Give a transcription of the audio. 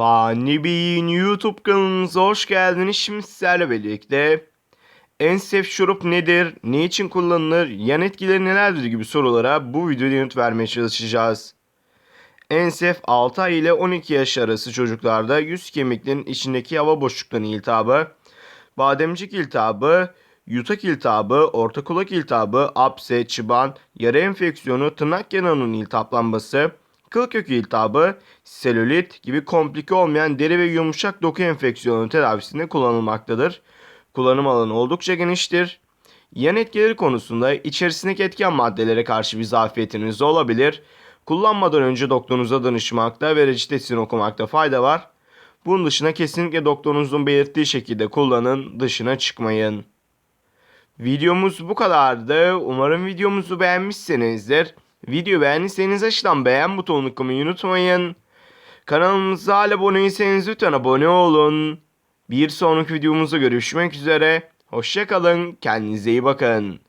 Fani Bey'in YouTube kanalımıza hoş geldiniz. Şimdi sizlerle birlikte Ensef şurup nedir, ne için kullanılır, yan etkileri nelerdir gibi sorulara bu videoda yanıt vermeye çalışacağız. Ensef 6 ay ile 12 yaş arası çocuklarda yüz kemiklerinin içindeki hava boşluklarının iltihabı, bademcik iltihabı, yutak iltihabı, orta kulak iltihabı, apse, çıban, yara enfeksiyonu, tırnak yanağının iltihaplanması, kıl kökü iltihabı, selülit gibi komplike olmayan deri ve yumuşak doku enfeksiyonu tedavisinde kullanılmaktadır. Kullanım alanı oldukça geniştir. Yan etkileri konusunda içerisindeki etken maddelere karşı bir zafiyetiniz olabilir. Kullanmadan önce doktorunuza danışmakta ve reçetesini okumakta fayda var. Bunun dışında kesinlikle doktorunuzun belirttiği şekilde kullanın, dışına çıkmayın. Videomuz bu kadardı. Umarım videomuzu beğenmişsinizdir. Video beğendiyseniz aşağıdan beğen butonunu tıklamayı unutmayın. Kanalımıza hala abone değilseniz lütfen abone olun. Bir sonraki videomuzda görüşmek üzere. Hoşçakalın. Kendinize iyi bakın.